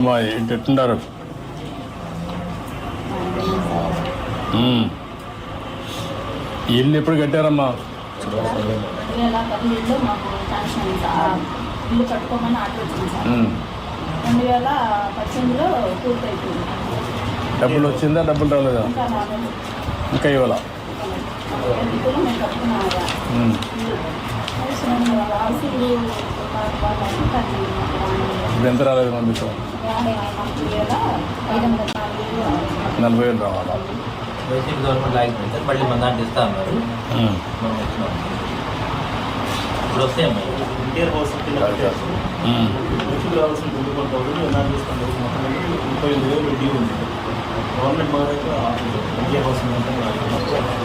అమ్మా ఏంటి ఎట్టున్నారు మ్మ్. ఈ ఇల్లు ఎప్పుడు కట్టారమ్మా? ఇల్లు కట్టుకోమని ఆర్డర్ వచ్చింది సార్. రెండు వేల పద్దెనిమిదిలో డబ్బులు వచ్చిందా? డబ్బులు రాలేదు. ఇంకా ఇవ్వాల? ఇప్పుడు ఎంత రాలేదు నలభై వేలు రావాలా? బేసిక్ గవర్నమెంట్ ఆగిపోయింది సార్ మళ్ళీ మన దాంట్లో ఇస్తా అన్నారు. మనం వచ్చినాం ఇప్పుడు వస్తే ఇంటీరియర్ హౌస్. వచ్చి రావాల్సిన ట్వంటీ ఫోర్ థౌసండ్ ఎన్ఆర్ చేస్తాం మొత్తం మీద ముప్పై ఎనిమిది వేలు డ్యూ ఉంది. గవర్నమెంట్ మా దగ్గర ఇంటీరియర్ హౌస్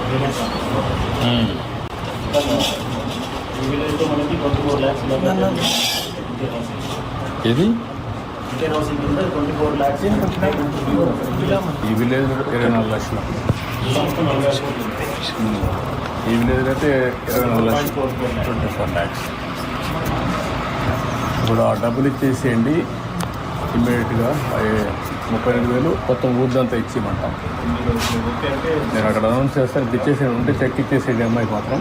పేమెంట్స్ మ్మ్. ఈ విలేజ్లో మనకి ట్వంటీ ఫోర్ ల్యాక్స్ ఇది ఈ విలేజ్ ఇరవై నాలుగు లక్షలు. ఈ విలేజ్ అయితే ఇరవై నాలుగు లక్షలు. ట్వంటీ ఫోర్ ల్యాక్స్ ఇప్పుడు ఆ డబ్బులు ఇచ్చేసేయండి. ఇమ్మీడియట్గా ముప్పై రెండు వేలు మొత్తం ఊర్దంతా ఇచ్చేయమంటాం. నేను అక్కడ అనౌన్స్ చేస్తాను ఇది ఇచ్చేసేయండి. ఉంటే చెక్ ఇచ్చేసేయండి అమ్మాయికి మాత్రం.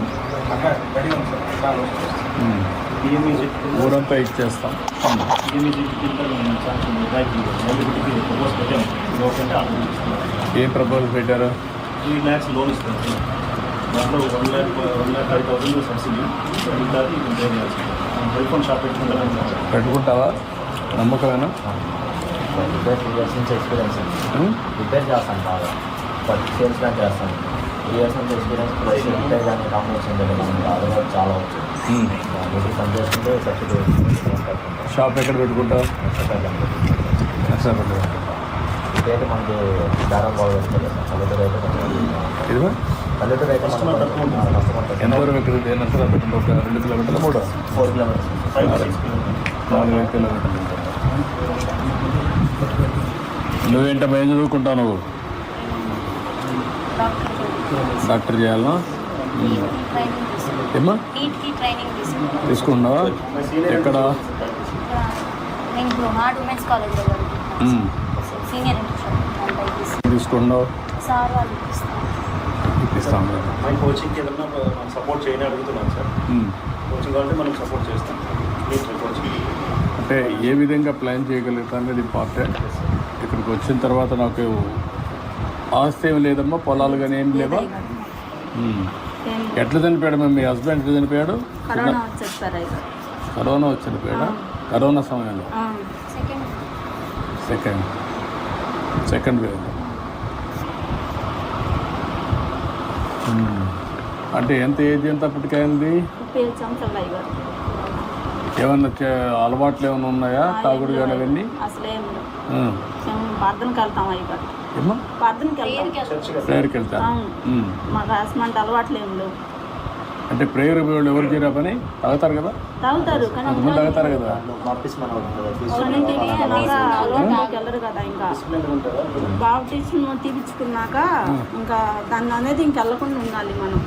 చెట్టు ఊరంతా ఇచ్చేస్తాం. తీసుకున్నాం ఏం ప్రపోజల్ పెట్టారు? త్రీ ల్యాక్స్ లోన్ ఇస్తాం దాంట్లో one lakh one lakh five thousand subsidy మిగతాది షాప్ పెట్టుకుంటాం పెట్టుకుంటావా? నమ్మకమేనా? రిపేర్ త్రీ ఇయర్స్ నుంచి ఎక్స్పీరియన్స్? రిపేర్ చేస్తాను బాగా బట్ సేల్స్ కానీ చేస్తాను త్రీ ఇయర్స్ నుంచి ఎక్స్పీరియన్స్ ప్లస్ రిపేర్ కానీ కాంబినేషన్ జరిగింది అది కూడా చాలా పని చేసుకుంటే షాప్ ఎక్కడ పెట్టుకుంటావు మనకి దారం బాగా వస్తుంది పల్లెటూరు అయితే కొంచెం ఇదిగో పల్లెటూరు అయితే Customer తక్కువ ఉంటుంది. కస్టమర్ ఎంత దూరం ఎక్కడ నర్సరాపేట ఒక రెండు కిలోమీటర్లు మూడు ఫోర్ కిలోమీటర్స్ నాలుగు ఐదు కిలోమీటర్లు ఉంటుంది. నువ్వేంటమ్మా ఏం చదువుకుంటావు నువ్వు? డాక్టర్ తీసుకున్నాం ఏమ్మా? తీసుకున్నావా ఎక్కడ? తీసుకున్నావు ఇప్పిస్తాం. మై కోచింగ్కి ఏదన్నా మనం సపోర్ట్ చేయని అడుగుతున్నాం సార్. కోచింగ్ కావాలంటే మనం సపోర్ట్ చేస్తాం కోచింగ్ అంటే ఏ విధంగా ప్లాన్ చేయగలుగుతా అనేది ఇంపార్టెంట్ ఇక్కడికి వచ్చిన తర్వాత నాకు ఆస్తి ఏమి లేదమ్మా పొలాలు కానీ ఏం లేవా. ఎట్లా చనిపోయాడు మేము మీ హస్బెండ్? ఎట్లా చనిపోయాడు? కరోనా వచ్చి చనిపోయాడా కరోనా సమయంలో? సెకండ్. Second wave. అంటే ఎంత ఏజ్ ఎంత అప్పటికైంది ముప్పై ఐదు సంవత్సరాలు అయ్యారు ఏమన్నా అలవాట్లు ఏమైనా ఉన్నాయా? తాగుడు కానీ అవన్నీ? ప్రార్థనకి వెళ్తాం ప్రార్థనకి వెళ్తాం. ప్రేయర్కి. మ్మ్. మాకు అసమంటి అలవాట్లు ఏం లేవు. అంటే ప్రేయర్ వాళ్ళు ఎవరు చేయరా పని? తాగుతారు కదా? తాగుతారు కానీ కొంతమంది తాగుతారు కదా? బాప్టిజం తీపించుకున్నాక ఇంకా. దాన్ని అనేది ఇంక వెళ్ళకుండా ఉండాలి మనం.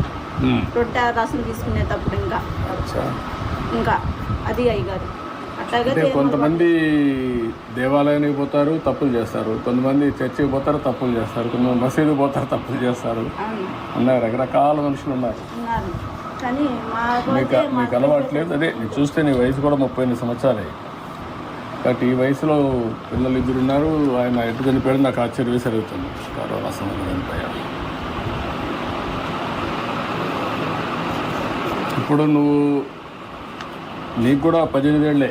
రొట్టె రసం తీసుకునేటప్పుడు ఇంకా. అచ్చా. ఇంకా. అది అట్లాగే కొంతమంది దేవాలయానికి పోతారు తప్పులు చేస్తారు. కొంతమంది చర్చికి పోతారు తప్పులు చేస్తారు. కొంతమంది మసీదు పోతారు తప్పులు చేస్తారు. ఉన్నాయి రకరకాల మనుషులు ఉన్నారు. కానీ మాకు మీకు అయితే మీకు అలవాట్లేదు అదే నేను చూస్తే నీ వయసు కూడా ముప్పై ఎనిమిది సంవత్సరాలే. కాబట్టి ఈ వయసులో పిల్లలు ఇద్దరు ఉన్నారు. ఆయన ఎటు చనిపోయాడు నాకు ఆశ్చర్య వేసి అడుగుతుంది కరోనా సమయంలో చనిపోయాడు ఇప్పుడు నువ్వు నీకు కూడా పద్దెనిమిది ఏళ్ళే.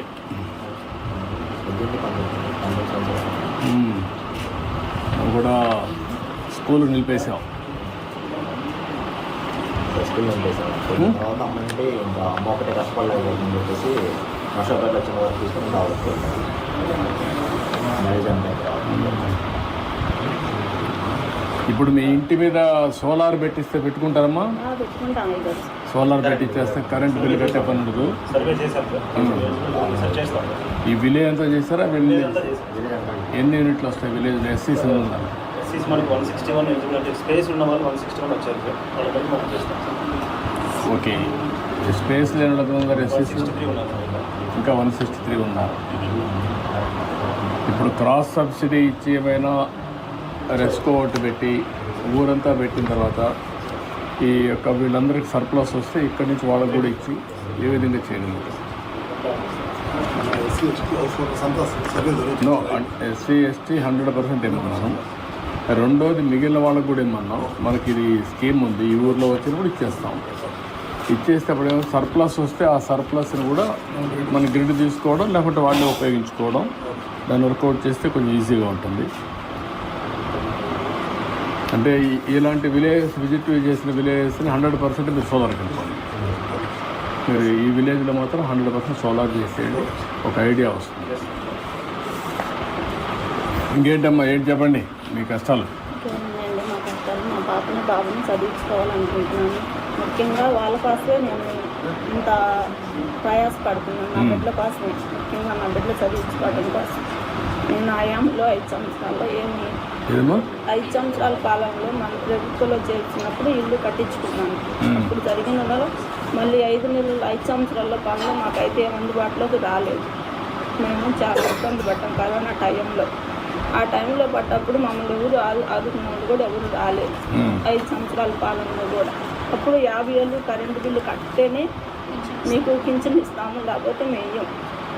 నువ్వు కూడా స్కూల్ నిలిపేసావు స్కూల్ తర్వాత అమ్మ అంటే ఇంకా అమ్మ ఒకటే కష్టపడలేదు అని చెప్పేసి వర్షాపేట వచ్చిన వరకు తీసుకొని రావచ్చు మ్యారేజ్ అంటే ఇప్పుడు మీ ఇంటి మీద సోలార్ పెట్టిస్తే పెట్టుకుంటారమ్మా? సోలార్ పెట్టిచ్చేస్తే కరెంట్ బిల్ కట్టే పని ఉండదు. ఈ విలేజ్ అంతా చేస్తారా? విలేజ్ ఎన్ని యూనిట్లు వస్తాయి విలేజ్ ఎస్సీస్ సార్. ఓకే. స్పేస్ లేని వన్ ఎస్సీస్. ఇంకా వన్ సిక్స్టీ త్రీ ఉన్నారు ఇప్పుడు క్రాస్ సబ్సిడీ ఇచ్చి ఏమైనా రెస్కో ఒకటి పెట్టి ఊరంతా పెట్టిన తర్వాత ఈ యొక్క వీళ్ళందరికీ సర్ప్లస్ వస్తే ఇక్కడి నుంచి వాళ్ళకు కూడా ఇచ్చి ఏ విధంగా చేయడం no SC ST hundred percent ఇమ్మన్నాను రెండోది మిగిలిన వాళ్ళకు కూడా ఇమ్మన్నాం మనకి ఇది స్కీమ్ ఉంది ఈ ఊర్లో వచ్చినప్పుడు ఇచ్చేస్తాం ఇచ్చేస్తే అప్పుడు ఏమో సర్ప్లస్ వస్తే ఆ సర్ప్లస్ని కూడా మన గ్రిడ్ తీసుకోవడం లేకపోతే వాళ్ళని ఉపయోగించుకోవడం దాన్ని వర్కౌట్ చేస్తే కొంచెం ఈజీగా ఉంటుంది అంటే ఇలాంటి విలేజెస్ విజిట్ చేసిన విలేజెస్ని హండ్రెడ్ పర్సెంట్ మీరు సోలార్కి వెళ్ళిపోండి మీరు ఈ విలేజ్లో మాత్రం హండ్రెడ్ పర్సెంట్ సోలార్ చేసేయండి. ఒక ఐడియా వస్తుంది. ఇంకేంటమ్మా ఏంటి చెప్పండి? మీ కష్టాలు. మా పాపని బాబుని చదివించుకోవాలనుకుంటున్నాను. ముఖ్యంగా వాళ్ళ కోసమే నేను ఇంత ప్రయాసపడుతున్నాను. నా బిడ్డల కోసమే. ముఖ్యంగా నా బిడ్డలు చదివించుకోవడం కోసం. నేను ఆయాంలో ఐదు సంవత్సరాల్లో ఏమి ఐదు సంవత్సరాల కాలంలో మన ప్రభుత్వంలో చేర్చినప్పుడు ఇల్లు కట్టించుకున్నాను. అప్పుడు జరిగిన మళ్ళీ ఐదు నెలలు ఐదు సంవత్సరాల పనులు మాకైతే అందుబాటులోకి రాలేదు. మేము చాలా ఇబ్బంది పడ్డాం కరోనా టైంలో. ఆ టైంలో పడ్డప్పుడు మమ్మల్ని ఎవరు ఆదు ఆదుకున్న వాళ్ళు కూడా ఎవరు రాలేదు. ఐదు సంవత్సరాల పాలనలో కూడా. అప్పుడు యాభై ఏళ్ళు కరెంటు బిల్లు కడితేనే మీకు పింఛన్ ఇస్తాము లేకపోతే మేయం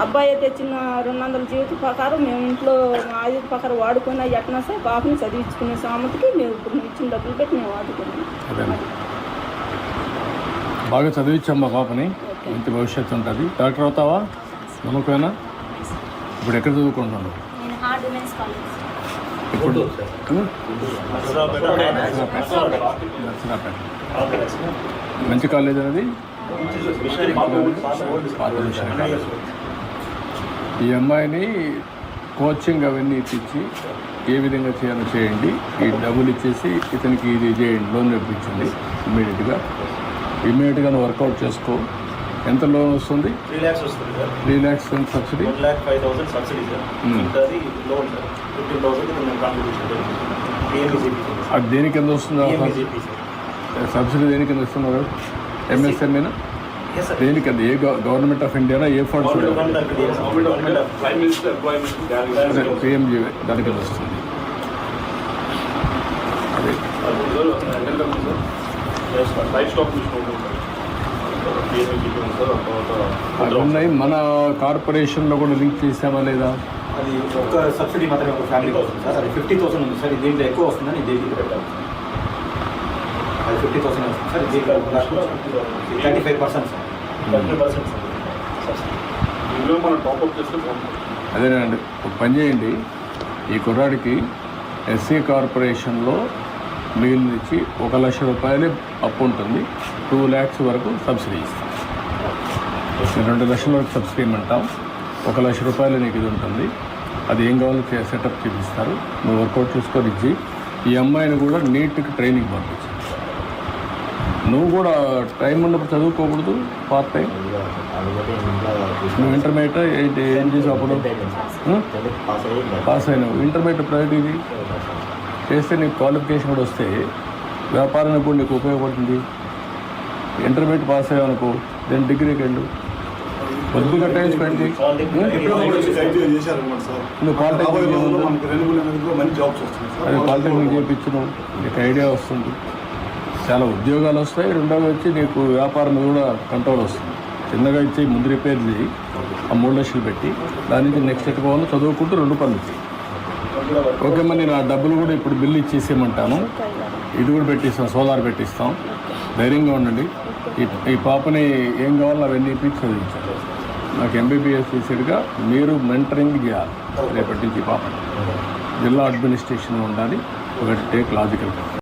అబ్బాయి తెచ్చిన రెండు వందల జీవిత ప్రకారం మేము ఇంట్లో మా ఆయుధ ప్రకారం వాడుకొని అవి ఎట్లా సరే పాపని చదివించుకునే సామతికి మేము ఇప్పుడు నువ్వు ఇచ్చిన డబ్బులు పెట్టి మేము వాడుకున్నాం బాగా చదివించమ్మా పాపని మంచి భవిష్యత్తు ఉంటుంది డాక్టర్ అవుతావా నమ్మకమేనా ఇప్పుడు ఎక్కడ చదువుకుంటున్నాను ఇప్పుడు మంచి కాలేజ్ అనేది ఈ అమ్మాయిని కోచింగ్ అవన్నీ ఇప్పించి ఏ విధంగా చేయాలో చేయండి. ఈ డబ్బులు ఇచ్చేసి ఇతనికి ఇది చేయండి. లోన్ ఇప్పించండి ఇమ్మీడియట్గా. ఇమ్మీడియట్గా వర్కౌట్ చేసుకో. ఎంత లోన్ వస్తుంది? త్రీ ల్యాక్స్ వస్తుంది sir. Three lakhs subsidy? One lakh five thousand subsidy sir. అది లోన్ సార్. ఫిఫ్టీన్ థౌసండ్ మేము కాంట్రిబ్యూషన్ పిఎంఈజీపీ అది దేని కింద వస్తుందా? సబ్సిడీ దేని కింద ఇస్తున్నారు ఎంఎస్ఎంఏనా ఎస్ సార్ దేని కింద ఏ గవర్నమెంట్ ఆఫ్ ఇండియానా ఏ funds government of India government of prime minister employment PMG దాని కింద వస్తుంది. అవి ఉన్నాయి మన కార్పొరేషన్లో కూడా లింక్ చేసామా లేదా? అది ఒక సబ్సిడీ మాత్రమే ఒక ఫ్యామిలీకి వస్తుంది సార్. అది ఫిఫ్టీ థౌసండ్ ఉంది సార్. దీంట్లో ఎక్కువ వస్తుందని దీనికి పెట్టాలి అది ఫిఫ్టీ థౌసండ్ వస్తుంది. సార్ దీంట్లో thirty five percent sir thirty percent sir ఇందులో మనం టాప్అప్ చేస్తే బాగుంటుంది. అదేనండి. ఒక పని చేయండి. ఈ కుర్రాడికి ఎస్సీ కార్పొరేషన్లో మిగిలిన ఇచ్చి ఒక లక్ష రూపాయలే అప్పు ఉంటుంది. టూ ల్యాక్స్ వరకు సబ్సిడీ ఇస్తాం. రెండు లక్షల వరకు సబ్సిడీ ఇమ్మంటాం. ఒక లక్ష రూపాయలు నీకు ఇది ఉంటుంది. అది ఏం కావాలో సెటప్ చేపిస్తారు. నువ్వు వర్కౌట్ చేసుకొని ఇచ్చి ఈ అమ్మాయిని కూడా నీట్కి ట్రైనింగ్ పంపించు. నువ్వు కూడా టైం ఉన్నప్పుడు చదువుకోకూడదు పార్ట్ టైం నువ్వు ఇంటర్మీడియట్ ఏంటి ఏం చేసావు అప్పుడు? పాస్ అయినావు. ఇంటర్మీడియట్ ప్రైవేట్ ఇది చేస్తే నీకు క్వాలిఫికేషన్ కూడా వస్తే వ్యాపారానికి కూడా నీకు ఉపయోగపడుతుంది. ఇంటర్మీడియట్ పాస్ అయ్యావనుకో దెన్ డిగ్రీకి వెళ్ళు. కొద్దిగా టైం స్పెండ్ చేయి. నువ్వు పాలిటెక్నిక్ పాలిటెక్నిక్ చేయించు నీకు ఐడియా వస్తుంది. చాలా ఉద్యోగాలు వస్తాయి. రెండవది వచ్చి నీకు వ్యాపారం మీద కూడా కంట్రోల్ వస్తుంది. చిన్నగా ఇచ్చి ముందు రిపేర్ చేయి. ఆ మూడు లక్షలు పెట్టి దాని నుంచి నెక్స్ట్ ఎట్టుకోవాలి చదువుకుంటూ రెండు పనులు చేయి. ఓకే మరి నేను ఆ డబ్బులు కూడా ఇప్పుడు బిల్లు ఇచ్చేసేయమంటాను. ఇది కూడా పెట్టిస్తాం సోలార్ పెట్టిస్తాం. ధైర్యంగా ఉండండి. ఈ ఈ పాపని ఏం కావాలో అవన్నీ ఇప్పించి చదివించాలి నాకు ఎంబీబీఎస్ చేసేట్టుగా మీరు మెంటరింగ్ చేయాలి. రేపటి నుంచి పాపని. జిల్లా అడ్మినిస్ట్రేషన్ ఉండాలి. ఒకటి టేక్ లాజికల్